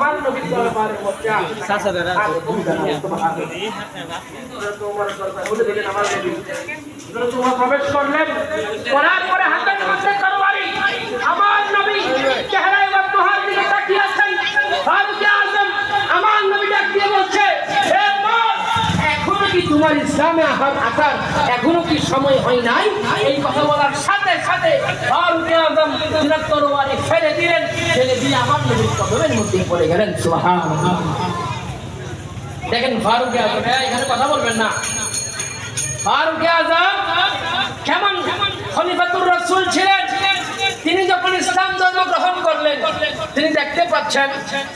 মধ্যে চাচা দাদা তোমার প্রবেশ করলেন করার পরে হাতের মধ্যে তরবারি আমার নবী চেহারায় বা তোহার দিকে তাকিয়ে আছেন ফারুকে আজম আমার নবী ডাক দিয়ে বলছে এখনও কি তোমার ইসলামে আহার আসার এখনও কি সময় হয় নাই এই কথা বলার সাথে সাথে ফারুকে আজম তরবারি ফেলে তিনি যখন ইসলাম ধর্ম গ্রহণ করলেন, তিনি দেখতে পাচ্ছেন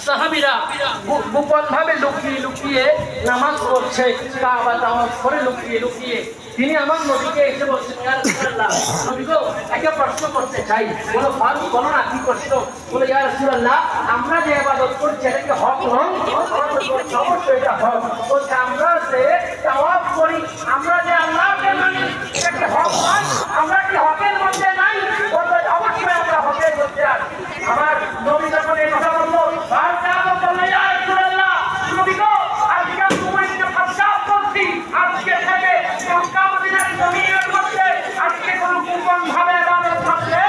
সাহাবিরা গোপন ভাবে লুকিয়ে লুকিয়ে নামাজ পড়ছে লুকিয়ে লুকিয়ে। তিনি আমার নদীকে এসে বলছেন একটা প্রশ্ন করতে চাই। বলো ফারুক বলো না, কি প্রশ্ন? বলে, ইয়া রাসূলুল্লাহ, আমরা যে ইবাদত করছি এটা কি হক নয়? অবশ্যই হক। বলছে, আমরা যে তাওয়াফ করি, আমরা যে আল্লাহকে মানি এটা কি হক নয়। আমরা কি হকের মধ্যে নাই? অবশ্যই আমরা হকের মধ্যে আছি। আমার নবী যখন এই কথা বলল কালো বললে ইয়া রাসূলুল্লাহ নবী গো আজকে আমি তোমাকে প্রস্তাব করছি আজকে থেকে মক্কা মদিনার জমিনের মধ্যে আজকে কোনো গোপন ভাবে ইবাদত থাকলে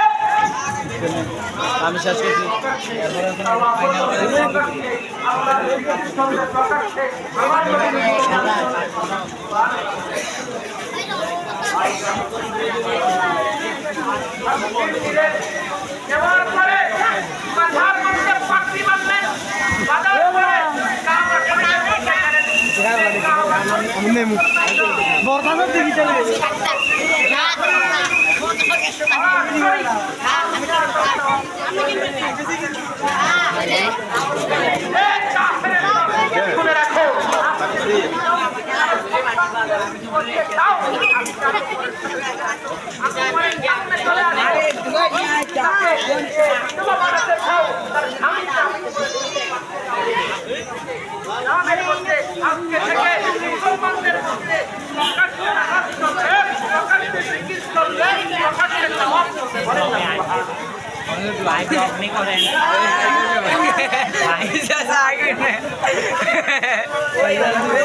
আমি শেষ করছি। নেওয়ার পরে মাথার মধ্যে পাখি বাঁধলেন বাঁধার পরে কামড় বরখাস্ত দিবি চলে শুনে রাখো আজকে থেকে মুসলমানদের মধ্যে প্রকাশ্যে নামাজ চলছে প্রকাশ্যে জিকির চলছে প্রকাশ্যে নামাজ চলছে বলেন না ভাই ব্লগ করেন ভাই চাচা আগে নে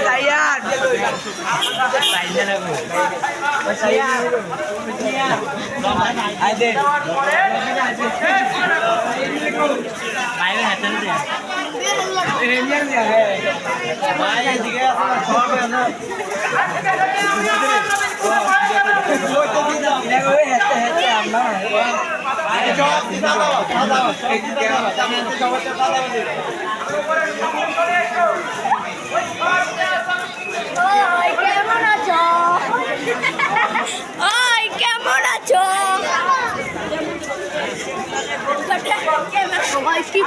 ভাইয়া ভাইয়া লাগো ভাইয়া আই দে ভাই এদিকে আমরা কেমন আছো ওই কেমন আছো সবাই কি